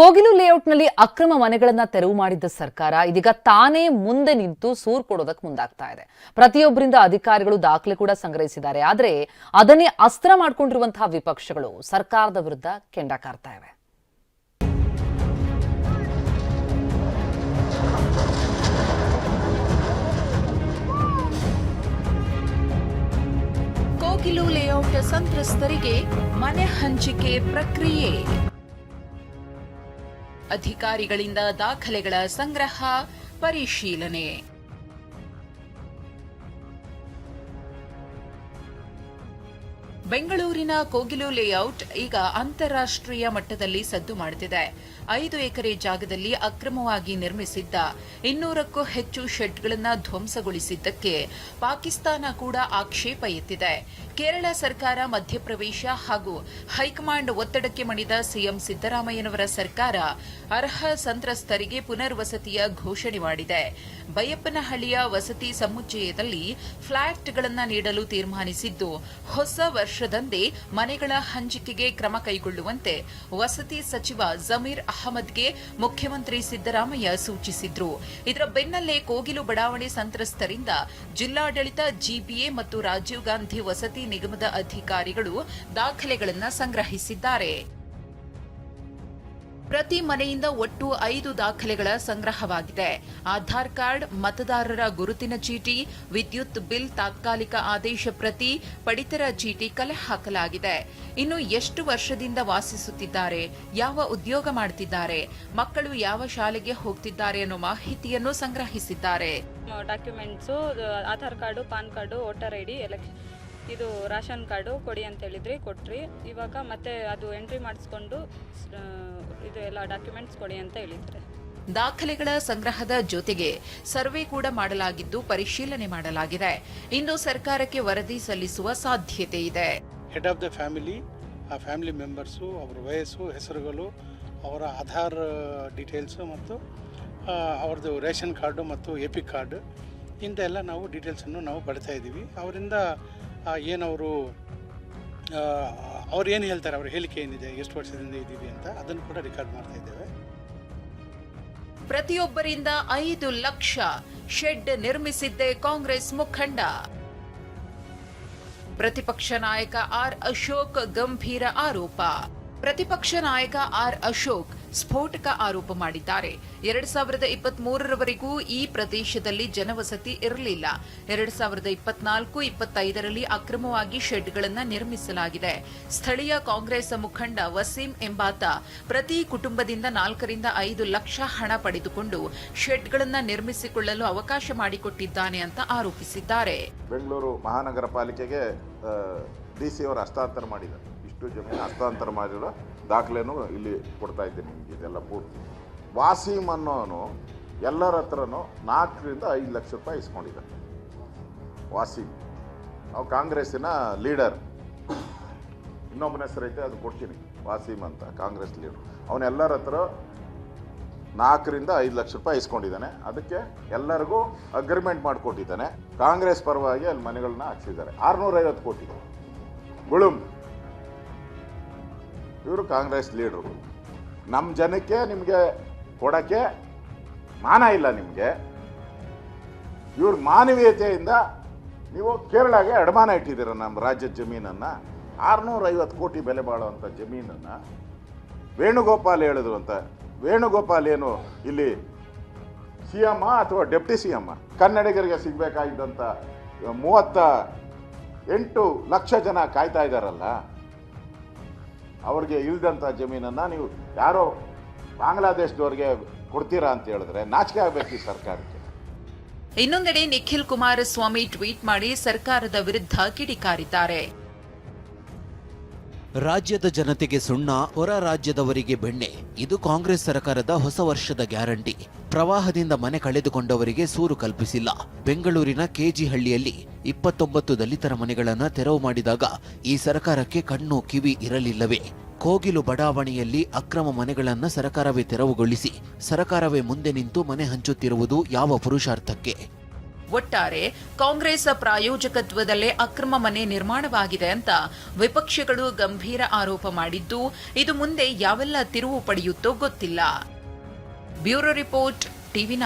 ಕೋಗಿಲು ಲೇಔಟ್ನಲ್ಲಿ ಅಕ್ರಮ ಮನೆಗಳನ್ನ ತೆರವು ಮಾಡಿದ್ದ ಸರ್ಕಾರ ಇದೀಗ ತಾನೇ ಮುಂದೆ ನಿಂತು ಸೂರು ಕೊಡೋದಕ್ಕೆ ಮುಂದಾಗ್ತಾ ಇದೆ. ಪ್ರತಿಯೊಬ್ಬರಿಂದ ಅಧಿಕಾರಿಗಳು ದಾಖಲೆ ಕೂಡ ಸಂಗ್ರಹಿಸಿದ್ದಾರೆ. ಆದರೆ ಅದನ್ನೇ ಅಸ್ತ್ರ ಮಾಡಿಕೊಂಡಿರುವಂತಹ ವಿಪಕ್ಷಗಳು ಸರ್ಕಾರದ ವಿರುದ್ಧ ಕೆಂಡ ಕಾರ್ತಾ ಇವೆ. ಕೋಗಿಲು ಲೇಔಟ್ ಸಂತ್ರಸ್ತರಿಗೆ ಮನೆ ಹಂಚಿಕೆ ಪ್ರಕ್ರಿಯೆ. ಅಧಿಕಾರಿಗಳಿಂದ ದಾಖಲೆಗಳ ಸಂಗ್ರಹ ಪರಿಶೀಲನೆ. ಬೆಂಗಳೂರಿನ ಕೋಗಿಲು ಲೇಔಟ್ ಈಗ ಅಂತಾರಾಷ್ಟ್ರೀಯ ಮಟ್ಟದಲ್ಲಿ ಸದ್ದು ಮಾಡುತ್ತಿದೆ ಐದು ಎಕರೆ ಜಾಗದಲ್ಲಿ ಅಕ್ರಮವಾಗಿ ನಿರ್ಮಿಸಿದ್ದ ಇನ್ನೂರಕ್ಕೂ ಹೆಚ್ಚು ಶೆಡ್ಗಳನ್ನು ಧ್ವಂಸಗೊಳಿಸಿದ್ದಕ್ಕೆ ಪಾಕಿಸ್ತಾನ ಕೂಡ ಆಕ್ಷೇಪ ಎತ್ತಿದೆ. ಕೇರಳ ಸರ್ಕಾರ ಮಧ್ಯಪ್ರವೇಶ ಹಾಗೂ ಹೈಕಮಾಂಡ್ ಒತ್ತಡಕ್ಕೆ ಮಣಿದ ಸಿಎಂ ಸಿದ್ದರಾಮಯ್ಯನವರ ಸರ್ಕಾರ ಅರ್ಹ ಸಂತ್ರಸ್ತರಿಗೆ ಪುನರ್ವಸತಿಯ ಘೋಷಣೆ ಮಾಡಿದೆ. ಬೈಯಪ್ಪನಹಳ್ಳಿಯ ವಸತಿ ಸಮುಚ್ಚಯದಲ್ಲಿ ಫ್ಲಾಟ್ಗಳನ್ನು ನೀಡಲು ತೀರ್ಮಾನಿಸಿದ್ದು ಹೊಸ ವರ್ಷದಂದೇ ಮನೆಗಳ ಹಂಚಿಕೆಗೆ ಕ್ರಮ ಕೈಗೊಳ್ಳುವಂತೆ ವಸತಿ ಸಚಿವ ಜಮೀರ್ ಅಹಮದ್ಗೆ ಮುಖ್ಯಮಂತ್ರಿ ಸಿದ್ದರಾಮಯ್ಯ ಸೂಚಿಸಿದ್ರು. ಇದರ ಬೆನ್ನಲ್ಲೇ ಕೋಗಿಲು ಬಡಾವಣೆ ಸಂತ್ರಸ್ತರಿಂದ ಜಿಲ್ಲಾಡಳಿತ, ಜಿಬಿಎ ಮತ್ತು ರಾಜೀವ್ ಗಾಂಧಿ ವಸತಿ ನಿಗಮದ ಅಧಿಕಾರಿಗಳು ದಾಖಲೆಗಳನ್ನು ಸಂಗ್ರಹಿಸಿದ್ದಾರೆ. ಪ್ರತಿ ಮನೆಯಿಂದ ಒಟ್ಟು ಐದು ದಾಖಲೆಗಳ ಸಂಗ್ರಹವಾಗಿದೆ. ಆಧಾರ್ ಕಾರ್ಡ್, ಮತದಾರರ ಗುರುತಿನ ಚೀಟಿ, ವಿದ್ಯುತ್ ಬಿಲ್ ತಾತ್ಕಾಲಿಕ ಆದೇಶ ಪ್ರತಿ ಪಡಿತರ ಚೀಟಿ ಕಲೆ ಹಾಕಲಾಗಿದೆ. ಇನ್ನು ಎಷ್ಟು ವರ್ಷದಿಂದ ವಾಸಿಸುತ್ತಿದ್ದಾರೆ, ಯಾವ ಉದ್ಯೋಗ ಮಾಡುತ್ತಿದ್ದಾರೆ ಮಕ್ಕಳು ಯಾವ ಶಾಲೆಗೆ ಹೋಗ್ತಿದ್ದಾರೆ ಅನ್ನೋ ಮಾಹಿತಿಯನ್ನು ಸಂಗ್ರಹಿಸಿದ್ದಾರೆ. Documents, Aadhaar card, PAN card, voter ID election ಇದು ರೇಷನ್ ಕಾರ್ಡು ಕೊಡಿ ಅಂತ ಹೇಳಿದ್ರಿ ಕೊಟ್ರಿ. ಇವಾಗ ಮತ್ತೆ ಅದು ಎಂಟ್ರಿ ಮಾಡಿಸ್ಕೊಂಡು ಇದು ಎಲ್ಲ ಡಾಕ್ಯುಮೆಂಟ್ಸ್ ಕೊಡಿ ಅಂತ ಹೇಳಿದ್ರೆ. ದಾಖಲೆಗಳ ಸಂಗ್ರಹದ ಜೊತೆಗೆ ಸರ್ವೆ ಕೂಡ ಮಾಡಲಾಗಿದ್ದು ಪರಿಶೀಲನೆ ಮಾಡಲಾಗಿದೆ. ಇಂದು ಸರ್ಕಾರಕ್ಕೆ ವರದಿ ಸಲ್ಲಿಸುವ ಸಾಧ್ಯತೆ ಇದೆ. ಹೆಡ್ ಆಫ್ ದ ಫ್ಯಾಮಿಲಿ ಆ ಫ್ಯಾಮಿಲಿ ಮೆಂಬರ್ಸು ಅವರ ವಯಸ್ಸು ಹೆಸರುಗಳು ಅವರ ಆಧಾರ್ ಡೀಟೇಲ್ಸು ಮತ್ತು ಅವ್ರದ್ದು ರೇಷನ್ ಕಾರ್ಡು ಮತ್ತು ಎ ಪಿ ಕಾರ್ಡ್ ಇಂಥ ಎಲ್ಲ ನಾವು ಡೀಟೇಲ್ಸನ್ನು ನಾವು ಪಡಿತಾ ಇದ್ದೀವಿ. ಅವರಿಂದ ಏನವರು ಅವ್ರು ಏನು ಹೇಳ್ತಾರೆ, ಅವ್ರ ಹೇಳಿಕೆ ಏನಿದೆ, ಎಷ್ಟು ವರ್ಷದಿಂದ ಇದ್ದೀವಿ ಅಂತ, ಅದನ್ನು ಕೂಡ ರೆಕಾರ್ಡ್ ಮಾಡ್ತಾ ಇದ್ದೇವೆ. ಪ್ರತಿಯೊಬ್ಬರಿಂದ ಐದು ಲಕ್ಷ ಶೆಡ್ ನಿರ್ಮಿಸಿದ್ದೆ ಕಾಂಗ್ರೆಸ್ ಮುಖಂಡ. ಪ್ರತಿಪಕ್ಷ ನಾಯಕ ಆರ್ ಅಶೋಕ್ ಗಂಭೀರ ಆರೋಪ. ಪ್ರತಿಪಕ್ಷ ನಾಯಕ ಆರ್ ಅಶೋಕ್ ಸ್ಫೋಟಕ ಆರೋಪ ಮಾಡಿದ್ದಾರೆ. ಎರಡ್ ಸಾವಿರದ ಇಪ್ಪತ್ತ್ ಮೂರರವರೆಗೂ ಈ ಪ್ರದೇಶದಲ್ಲಿ ಜನವಸತಿ ಇರಲಿಲ್ಲ. ಎರಡ್ ಸಾವಿರದ ಇಪ್ಪತ್ನಾಲ್ಕು, ಇಪ್ಪತ್ತೈದರಲ್ಲಿ ಅಕ್ರಮವಾಗಿ ಶೆಡ್ಗಳನ್ನು ನಿರ್ಮಿಸಲಾಗಿದೆ. ಸ್ಥಳೀಯ ಕಾಂಗ್ರೆಸ್ ಮುಖಂಡ ವಸೀಂ ಎಂಬಾತ ಪ್ರತಿ ಕುಟುಂಬದಿಂದ ನಾಲ್ಕರಿಂದ ಐದು ಲಕ್ಷ ಹಣ ಪಡೆದುಕೊಂಡು ಶೆಡ್ಗಳನ್ನು ನಿರ್ಮಿಸಿಕೊಳ್ಳಲು ಅವಕಾಶ ಮಾಡಿಕೊಟ್ಟಿದ್ದಾನೆ ಅಂತ ಆರೋಪಿಸಿದ್ದಾರೆ. ಬೆಂಗಳೂರು ಮಹಾನಗರ ಪಾಲಿಕೆಗೆ ಡಿ ಸಿ ಅವರು ಹಸ್ತಾಂತರ ಮಾಡಿದ್ದಾರೆ. ಇಷ್ಟು ಜಮೀನು ಹಸ್ತಾಂತರ ಮಾಡಿರೋ ದಾಖಲೆನೂ ಇಲ್ಲಿ ಕೊಡ್ತಾ ಇದ್ದೀನಿ ನಿಮಗೆ ಇದೆಲ್ಲ ಪೂರ್ತಿ. ವಾಸೀಮ್ ಅನ್ನೋನು ಎಲ್ಲರ ಹತ್ರನೂ ನಾಲ್ಕರಿಂದ ಐದು ಲಕ್ಷ ರೂಪಾಯಿ ಇಸ್ಕೊಂಡಿದ್ದಾನೆ. ವಾಸೀಮ್ ನಾವು ಕಾಂಗ್ರೆಸ್ಸಿನ ಲೀಡರ್. ಇನ್ನೊಬ್ಬನ ಹೆಸರು ಐತೆ, ಅದು ಕೊಡ್ತೀನಿ. ವಾಸೀಮ್ ಅಂತ ಕಾಂಗ್ರೆಸ್ ಲೀಡರ್. ಅವನೆಲ್ಲರ ಹತ್ರ ನಾಲ್ಕರಿಂದ ಐದು ಲಕ್ಷ ರೂಪಾಯಿ ಇಸ್ಕೊಂಡಿದ್ದಾನೆ. ಅದಕ್ಕೆ ಎಲ್ಲರಿಗೂ ಅಗ್ರಿಮೆಂಟ್ ಮಾಡಿಕೊಟ್ಟಿದ್ದಾನೆ. ಕಾಂಗ್ರೆಸ್ ಪರವಾಗಿ ಅಲ್ಲಿ ಮನೆಗಳನ್ನ ಹಾಕ್ಸಿದ್ದಾರೆ. ಆರುನೂರೈವತ್ತು ಕೋಟಿ. ಗುಳುಂ. ಇವರು ಕಾಂಗ್ರೆಸ್ ಲೀಡ್ರು. ನಮ್ಮ ಜನಕ್ಕೆ ನಿಮಗೆ ಕೊಡೋಕ್ಕೆ ಮಾನ ಇಲ್ಲ ನಿಮಗೆ. ಇವ್ರ ಮಾನವೀಯತೆಯಿಂದ ನೀವು ಕೇರಳಗೆ ಅಡಮಾನ ಇಟ್ಟಿದ್ದೀರ ನಮ್ಮ ರಾಜ್ಯದ ಜಮೀನನ್ನು. ಆರುನೂರೈವತ್ತು ಕೋಟಿ ಬೆಲೆ ಬಾಳುವಂಥ ಜಮೀನನ್ನು. ವೇಣುಗೋಪಾಲ್ ಹೇಳಿದ್ರು ಅಂತ. ವೇಣುಗೋಪಾಲ್ ಏನು ಇಲ್ಲಿ ಸಿ ಎಂ ಅಥವಾ ಡೆಪ್ಟಿ ಸಿ ಎಂ ಕನ್ನಡಿಗರಿಗೆ ಸಿಗಬೇಕಾಗಿದ್ದಂಥ ಮೂವತ್ತ ಎಂಟು ಲಕ್ಷ ಜನ ಕಾಯ್ತಾ ಇದ್ದಾರಲ್ಲ ಅವ್ರಿಗೆ ಇಲ್ದಂಥ ಜಮೀನನ್ನು ನೀವು ಯಾರೋ ಬಾಂಗ್ಲಾದೇಶದವ್ರಿಗೆ ಕೊಡ್ತೀರಾ ಅಂತ ಹೇಳಿದ್ರೆ ನಾಚಿಕೆ ಆಗಬೇಕು ಈ ಸರ್ಕಾರಕ್ಕೆ. ಇನ್ನೊಂದೆಡೆ ನಿಖಿಲ್ ಕುಮಾರಸ್ವಾಮಿ ಟ್ವೀಟ್ ಮಾಡಿ ಸರ್ಕಾರದ ವಿರುದ್ಧ ಕಿಡಿಕಾರಿದ್ದಾರೆ. ರಾಜ್ಯದ ಜನತೆಗೆ ಸುಣ್ಣ ಹೊರ ರಾಜ್ಯದವರಿಗೆ ಬೆಣ್ಣೆ. ಇದು ಕಾಂಗ್ರೆಸ್ ಸರ್ಕಾರದ ಹೊಸ ವರ್ಷದ ಗ್ಯಾರಂಟಿ. ಪ್ರವಾಹದಿಂದ ಮನೆ ಕಳೆದುಕೊಂಡವರಿಗೆ ಸೂರು ಕಲ್ಪಿಸಿಲ್ಲ. ಬೆಂಗಳೂರಿನ ಕೆಜಿಹಳ್ಳಿಯಲ್ಲಿ ಇಪ್ಪತ್ತೊಂಬತ್ತು ದಲಿತರ ಮನೆಗಳನ್ನು ತೆರವು ಮಾಡಿದಾಗ ಈ ಸರ್ಕಾರಕ್ಕೆ ಕಣ್ಣು ಕಿವಿ ಇರಲಿಲ್ಲವೇ? ಕೋಗಿಲು ಬಡಾವಣೆಯಲ್ಲಿ ಅಕ್ರಮ ಮನೆಗಳನ್ನು ಸರಕಾರವೇ ತೆರವುಗೊಳಿಸಿ, ಸರಕಾರವೇ ಮುಂದೆ ನಿಂತು ಮನೆ ಹಂಚುತ್ತಿರುವುದು ಯಾವ ಪುರುಷಾರ್ಥಕ್ಕೆ? ಒಟ್ಟಾರೆ ಕಾಂಗ್ರೆಸ್ ಪ್ರಾಯೋಜಕತ್ವದಲ್ಲೇ ಅಕ್ರಮ ಮನೆ ನಿರ್ಮಾಣವಾಗಿದೆ ಅಂತ ವಿಪಕ್ಷಗಳು ಗಂಭೀರ ಆರೋಪ ಮಾಡಿದ್ದು, ಇದು ಮುಂದೆ ಯಾವೆಲ್ಲ ತಿರುವು ಪಡೆಯುತ್ತೋ ಗೊತ್ತಿಲ್ಲ. Bureau report TV